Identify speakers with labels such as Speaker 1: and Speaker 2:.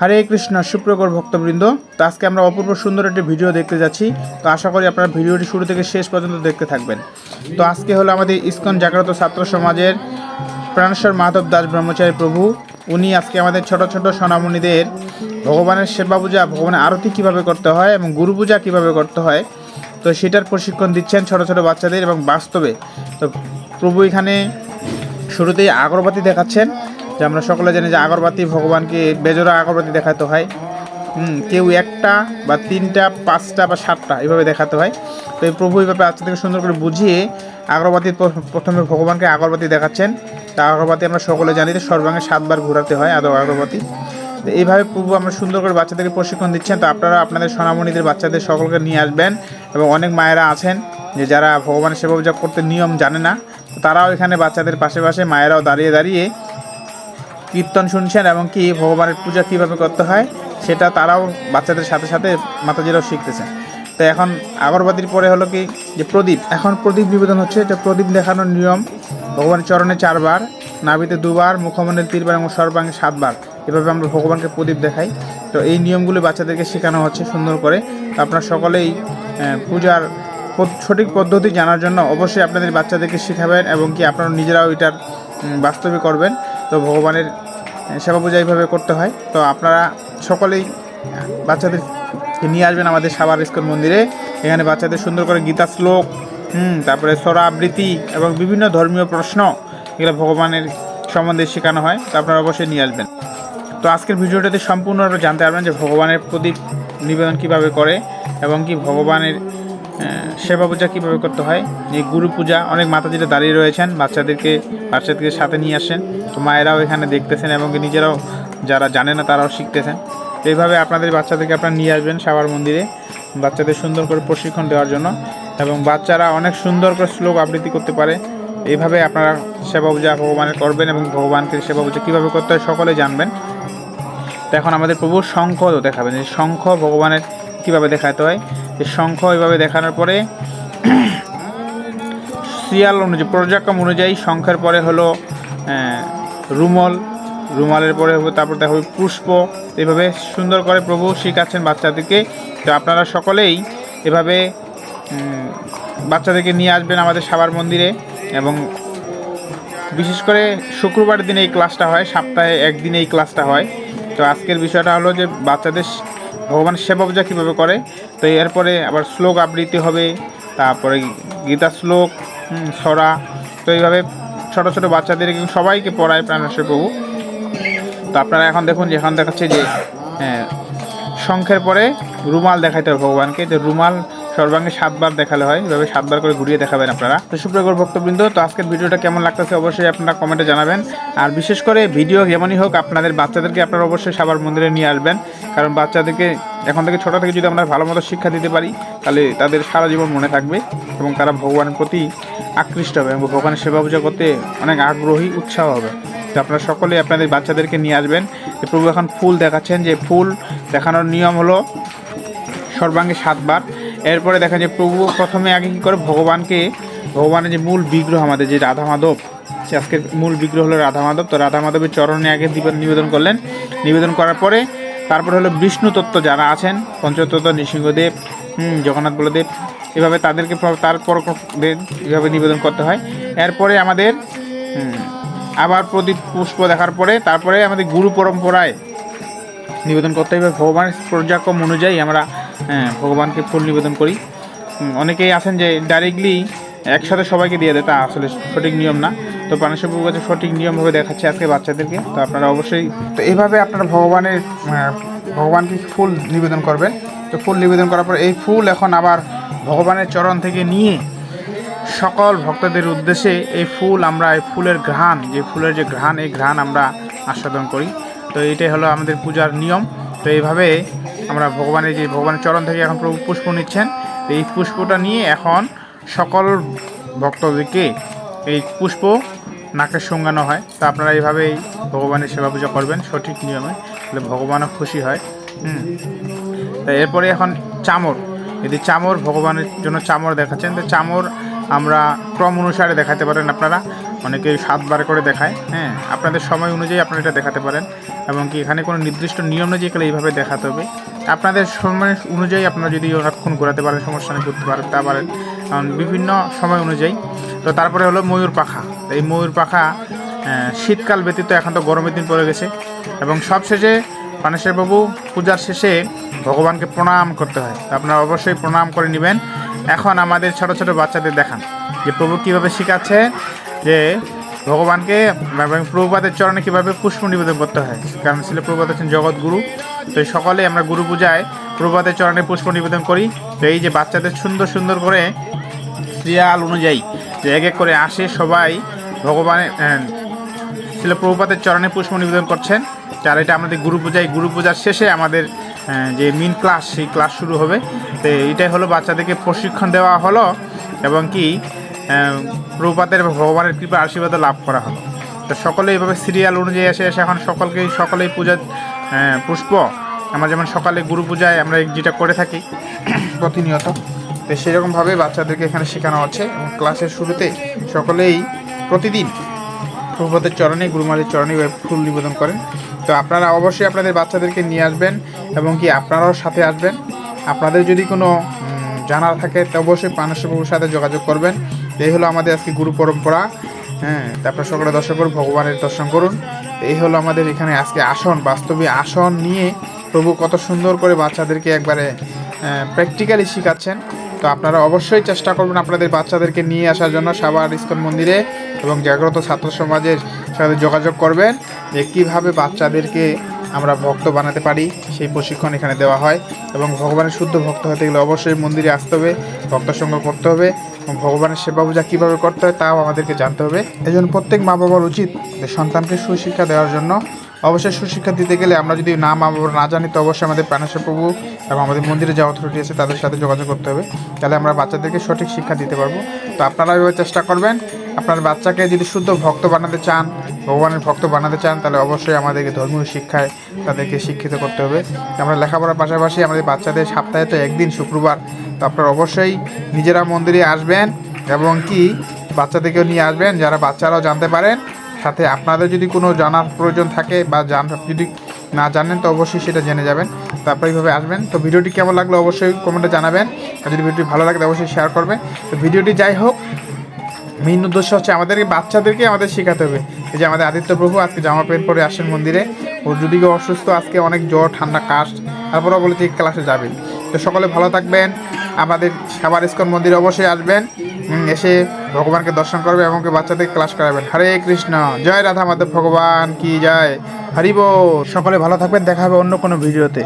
Speaker 1: হরে কৃষ্ণ, সুপ্রকর ভক্তবৃন্দ। তো আজকে আমরা অপূর্ব সুন্দর একটি ভিডিও দেখতে যাচ্ছি। তো আশা করি আপনারা ভিডিওটি শুরু থেকে শেষ পর্যন্ত দেখতে থাকবেন। তো আজকে হলো আমাদের ইস্কন জাগ্রত ছাত্র সমাজের প্রাণেশ্বর মাধব দাস ব্রহ্মচারী প্রভু। উনি আজকে আমাদের ছোট ছোট সোনামণিদের ভগবানের সেবা পূজা, ভগবানের আরতি কীভাবে করতে হয় এবং গুরু পূজা কীভাবে করতে হয়, তো সেটার প্রশিক্ষণ দিচ্ছেন ছোট ছোট বাচ্চাদের এবং বাস্তবে। তো প্রভু এখানে শুরুতেই আগরবাতি দেখাচ্ছেন। যে আমরা সকলে জানি যে আগরবাতি ভগবানকে বেজোড়া আগরবাতি দেখাতে হয়। কেউ একটা বা তিনটা, পাঁচটা বা সাতটা এভাবে দেখাতে হয়। তো এই প্রভু এইভাবে আজকে থেকে সুন্দর করে বুঝিয়ে আগরবাতি প্রথমে ভগবানকে আগরবাতি দেখাচ্ছেন। তা আগরবাতি আমরা সকলে জানি যে সর্বাঙ্গে সাতবার ঘোরাতে হয় আদৌ আগরবাতি। তো এইভাবে প্রভু আমরা সুন্দর করে বাচ্চাদেরকে প্রশিক্ষণ দিচ্ছেন। তো আপনারা আপনাদের সোনামণিদের বাচ্চাদের সকলকে নিয়ে আসবেন এবং অনেক মায়েরা আছেন যে যারা ভগবানের সেবা করতে নিয়ম জানে না। তারাও এখানে বাচ্চাদের পাশে পাশে মায়েরাও দাঁড়িয়ে দাঁড়িয়ে কীর্তন শুনছেন এবং কি ভগবানের পূজা কীভাবে করতে হয়, সেটা তারাও বাচ্চাদের সাথে সাথে মাতাজিরাও শিখতেছেন। তো এখন আগরবাতির পরে হলো কি, যে প্রদীপ, এখন প্রদীপ নিবেদন হচ্ছে যে প্রদীপ দেখানোর নিয়ম। ভগবানের চরণে চারবার, নাভিতে দুবার, মুখমণ্ডল তিনবার এবং সর্বাঙ্গে সাতবার। এভাবে আমরা ভগবানকে প্রদীপ দেখাই। তো এই নিয়মগুলো বাচ্চাদেরকে শেখানো হচ্ছে সুন্দর করে। আপনারা সকলেই পূজার সঠিক পদ্ধতি জানার জন্য অবশ্যই আপনাদের বাচ্চাদেরকে শেখাবেন এবং কি আপনারা নিজেরাও এটার বাস্তবে করবেন। তো ভগবানের সেবা পূজা এইভাবে করতে হয়। তো আপনারা সকলেই, বাচ্চাদেরকে নিয়ে আসবেন আমাদের সাবার ইস্কন মন্দিরে। এখানে বাচ্চাদের সুন্দর করে গীতা শ্লোক, হুম, তারপরে সোরা আবৃত্তি এবং বিভিন্ন ধর্মীয় প্রশ্ন এগুলো ভগবানের সম্বন্ধে শেখানো হয়, তো আপনারা অবশ্যই নিয়ে আসবেন। তো আজকের ভিডিওটাতে সম্পূর্ণভাবে জানতে পারবেন যে ভগবানের প্রদীপ নিবেদন কীভাবে করে এবং কি ভগবানের সেবা পূজা কীভাবে করতে হয়? এই গুরু পূজা, অনেক মাতাজিরা দাঁড়িয়ে রয়েছেন, বাচ্চাদেরকে বাচ্চাদেরকে সাথে নিয়ে আসেন। তো মায়েরাও এখানে দেখতেছেন এবং নিজেরাও যারা জানে না, তারাও শিখতেছেন। এইভাবে আপনাদের বাচ্চাদেরকে আপনারা নিয়ে আসবেন সাবার মন্দিরে, বাচ্চাদের সুন্দর করে প্রশিক্ষণ দেওয়ার জন্য। এবং বাচ্চারা অনেক সুন্দর করে শ্লোক আবৃত্তি করতে পারে। এইভাবে আপনারা সেবা পূজা ভগবানের করবেন এবং ভগবানকে সেবা পূজা কীভাবে করতে হয় সকলে জানবেন। তো এখন আমাদের প্রভু শঙ্খ দেখাবেন। এই শঙ্খ ভগবানের কীভাবে দেখাতে হয়? এই শঙ্খ এইভাবে দেখানোর পরে সিরিয়াল অনুযায়ী পর্যায়ক্রম অনুযায়ী শঙ্খের পরে হলো রুমল। রুমালের পরে হবে তারপর দেখা হবে পুষ্প। এভাবে সুন্দর করে প্রভু শেখাচ্ছেন বাচ্চাদেরকে। তো আপনারা সকলেই এভাবে বাচ্চাদেরকে নিয়ে আসবেন আমাদের সাবার মন্দিরে। এবং বিশেষ করে শুক্রবার দিনে এই ক্লাসটা হয়, সপ্তাহে একদিনে এই ক্লাসটা হয়। তো আজকের বিষয়টা হলো যে বাচ্চাদের ভগবানের সেবা পূজা কীভাবে করে? তো এরপরে আবার শ্লোক আবৃত্তি হবে তারপরে গীতা শ্লোক সরা। তো এইভাবে ছোটো ছোটো বাচ্চাদের সবাইকে পড়ায় প্রাণেশ্বর প্রভু। তো আপনারা এখন দেখুন যে এখন দেখাচ্ছে যে হ্যাঁ, শঙ্খের পরে রুমাল দেখাইতে হবে ভগবানকে। যে রুমাল সর্বাঙ্গে সাতবার দেখালে হয়। এভাবে সাতবার করে ঘুরিয়ে দেখাবেন আপনারা। তো সুপ্রগর ভক্তবৃন্দ, তো আজকের ভিডিওটা কেমন লাগতেছে অবশ্যই আপনারা কমেন্টে জানাবেন। আর বিশেষ করে ভিডিও যেমনই হোক, আপনাদের বাচ্চাদেরকে আপনারা অবশ্যই সাবার মন্দিরে নিয়ে আসবেন। কারণ বাচ্চাদেরকে এখন থেকে ছোটো থেকে যদি আমরা ভালো মতো শিক্ষা দিতে পারি, তাহলে তাদের সারা জীবন মনে থাকবে এবং তারা ভগবানের প্রতি আকৃষ্ট হবে এবং ভগবানের সেবা পূজা করতে অনেক আগ্রহী, উৎসাহ হবে। তো আপনারা সকলেই আপনাদের বাচ্চাদেরকে নিয়ে আসবেন। প্রভু এখন ফুল দেখাচ্ছেন। যে ফুল দেখানোর নিয়ম হলো সর্বাঙ্গে সাতবার এরপরে দেখা যায় প্রভু প্রথমে আগে কী করে? ভগবানকে, ভগবানের যে মূল বিগ্রহ আমাদের, যে রাধা মাধব, সে আজকের মূল বিগ্রহ হলো রাধা মাধব। তো রাধা মাধবের চরণে আগে নিবেদন করলেন। নিবেদন করার পরে তারপর হলো বিষ্ণু তত্ত্ব যারা আছেন, পঞ্চতত্ত্ব, নৃসিংহদেব জগন্নাথ বলদেব, এভাবে তাদেরকে প্র- তারপর এভাবে নিবেদন করতে হয়। এরপরে আমাদের আবার প্রদীপ পুষ্প দেখার পরে তারপরে আমাদের গুরু পরম্পরায় নিবেদন করতে হবে। ভগবানের পর্যায়ক্রম অনুযায়ী আমরা হ্যাঁ, ভগবানকে ফুল নিবেদন করি। অনেকেই আছেন যে ডাইরেক্টলি একসাথে সবাইকে দিয়ে দেয় তা আসলে সঠিক নিয়ম না। তো প্রভু কাছে সঠিক নিয়মভাবে দেখাচ্ছে আজকে বাচ্চাদেরকে তো আপনারা অবশ্যই তো এইভাবে আপনারা ভগবানের ভগবানকে ফুল নিবেদন করবেন। তো ফুল নিবেদন করার পর এই ফুল এখন আবার ভগবানের চরণ থেকে নিয়ে সকল ভক্তদের উদ্দেশ্যে এই ফুল আমরা এই ফুলের ঘ্রাণ যে ফুলের যে ঘ্রাণ এই ঘ্রাণ আমরা আস্বাদন করি। তো এটাই হলো আমাদের পূজার নিয়ম। তো এইভাবে আমরা ভগবানের যে ভগবানের চরণ থেকে এখন প্রভু পুষ্প নিচ্ছেন, এই পুষ্পটা নিয়ে এখন সকল ভক্তদেরকে এই পুষ্প নাকে সঙ্গানো হয়। তা আপনারা এইভাবেই ভগবানের সেবা পূজা করবেন, সঠিক নিয়মে। তাহলে ভগবানও খুশি হয়। হুম। তা এরপরে এখন চামর। যদি চামর ভগবানের জন্য চামর দেখাচ্ছেন, তো চামর আমরা ক্রম অনুসারে দেখাতে পারেন আপনারা। অনেকে সাতবার করে দেখায় হ্যাঁ। আপনাদের সময় অনুযায়ী আপনারা এটা দেখাতে পারেন। এবং কি এখানে কোনো নির্দিষ্ট নিয়ম নেই যে এইভাবে দেখাতে হবে। আপনাদের সময় অনুযায়ী আপনারা যদি অনেকক্ষণ ঘোরাতে পারেন সমস্যা নেই করতে পারেন তা পারেন, কারণ বিভিন্ন সময় অনুযায়ী। তো তারপরে হলো ময়ূর পাখা। এই ময়ূর পাখা শীতকাল ব্যতীত এখন তো গরমের দিন পড়ে গেছে। এবং সবশেষে বাবু পূজার শেষে ভগবানকে প্রণাম করতে হয়। আপনারা অবশ্যই প্রণাম করে নেবেন। এখন আমাদের ছোট ছোট বাচ্চাদের দেখান যে প্রভু কীভাবে শেখাচ্ছে যে ভগবানকে এবং প্রভুপাদের চরণে কীভাবে পুষ্প নিবেদন করতে হয়? কারণ ছিল প্রভুপাত হচ্ছেন জগৎগুরু। তো এই সকলে আমরা গুরু পূজায় প্রভুপাদের চরণে পুষ্প নিবেদন করি। তো এই যে বাচ্চাদের সুন্দর সুন্দর করে সিরিয়াল অনুযায়ী যে এক এক করে আসে সবাই ভগবানের ছিল প্রভুপাতের চরণে পুষ্প নিবেদন করছেন। আর এটা আমাদের গুরু পূজায়, গুরু পূজার শেষে আমাদের যে মেন ক্লাস সেই ক্লাস শুরু হবে। তো এটাই হলো বাচ্চাদেরকে প্রশিক্ষণ দেওয়া হলো। এবং কি আহ, ভগবানের কৃপা আশীর্বাদ লাভ করা হলো। তো সকলে এইভাবে সিরিয়াল অনুযায়ী এসে এসে এখন সকলকেই সকলেই পূজার পুষ্প। আমরা যেমন সকালে গুরু পূজায় আমরা যেটা করে থাকি প্রতিনিয়ত। তো সেরকমভাবে বাচ্চাদেরকে এখানে শেখানো হচ্ছে এবং ক্লাসের শুরুতে সকলেই প্রতিদিন প্রভুপদের চরণে গুরুমালের চরণে ফুল নিবেদন করেন। তো আপনারা অবশ্যই আপনাদের বাচ্চাদেরকে নিয়ে আসবেন এবং কি আপনারাও সাথে আসবেন। আপনাদের যদি কোনো জানার থাকে তো অবশ্যই পানেশ্বরবাবুর সাথে যোগাযোগ করবেন। এই হলো আমাদের আজকে গুরু পরম্পরা। হ্যাঁ তারপর সকলে দর্শন করুন ভগবানের দর্শন করুন। এই হলো আমাদের এখানে আজকে আসন, বাস্তবে আসন নিয়ে প্রভু কত সুন্দর করে বাচ্চাদেরকে একবারে প্র্যাকটিক্যালি শেখাচ্ছেন। তো আপনারা অবশ্যই চেষ্টা করবেন আপনাদের বাচ্চাদেরকে নিয়ে আসার জন্য সাবার ইস্কন মন্দিরে এবং জাগ্রত ছাত্র সমাজের সাথে যোগাযোগ করবেন যে কীভাবে বাচ্চাদেরকে আমরা ভক্ত বানাতে পারি, সেই প্রশিক্ষণ এখানে দেওয়া হয় এবং ভগবানের শুদ্ধ ভক্ত হতে গেলে অবশ্যই মন্দিরে আসতে হবে, ভক্ত সঙ্গ করতে হবে এবং ভগবানের সেবা পূজা কীভাবে করতে হয় তাও আমাদেরকে জানতে হবে। এই জন্য প্রত্যেক মা বাবার উচিত যে সন্তানকে সুশিক্ষা দেওয়ার জন্য অবশ্যই সুশিক্ষা দিতে গেলে আমরা যদি না মা বাবা না জানি তো অবশ্যই আমাদের প্রাণেশ্বর প্রভু এবং আমাদের মন্দিরে যে অথরিটি আছে তাদের সাথে যোগাযোগ করতে হবে। তাহলে আমরা বাচ্চাদেরকে সঠিক শিক্ষা দিতে পারব। তো আপনারা এভাবে চেষ্টা করবেন আপনার বাচ্চাকে যদি শুদ্ধ ভক্ত বানাতে চান, ভগবানের ভক্ত বানাতে চান, তাহলে অবশ্যই আমাদেরকে ধর্মীয় শিক্ষায় তাদেরকে শিক্ষিত করতে হবে। আমরা লেখাপড়ার পাশাপাশি আমাদের বাচ্চাদের সপ্তাহে তো একদিন শুক্রবার, তো আপনারা অবশ্যই নিজেরা মন্দিরে আসবেন এবং কি বাচ্চাদেরকেও নিয়ে আসবেন, যারা বাচ্চারাও জানতে পারেন। সাথে আপনাদের যদি কোনো জানার প্রয়োজন থাকে বা জান, যদি না জানেন, তো অবশ্যই সেটা জেনে যাবেন। তারপর এইভাবে আসবেন। তো ভিডিওটি কেমন লাগল অবশ্যই কমেন্টে জানাবেন। আর যদি ভিডিওটি ভালো লাগে অবশ্যই শেয়ার করবেন। তো ভিডিওটি যাই হোক মেইন উদ্দেশ্য হচ্ছে আমাদেরকে বাচ্চাদেরকে আমাদের শেখাতে হবে। এই যে আমাদের আদিত্য প্রভু আজকে জামা প্যান্ট পরে আসেন মন্দিরে। ওর যদি অসুস্থ, আজকে অনেক জ্বর, ঠান্ডা, কাশ, তারপরেও বলেছে ক্লাসে যাবে তো সকলে ভালো থাকবেন। আমাদের সাবার ইস্কন মন্দিরে অবশ্যই আসবেন। এসে ভগবানকে দর্শন করবে এবং বাচ্চাদের ক্লাস করাবেন। হরে কৃষ্ণ। জয় রাধা মাধব ভগবান কি জয়। হরিব সকলে ভালো থাকবেন। দেখা হবে অন্য কোনো ভিডিওতে।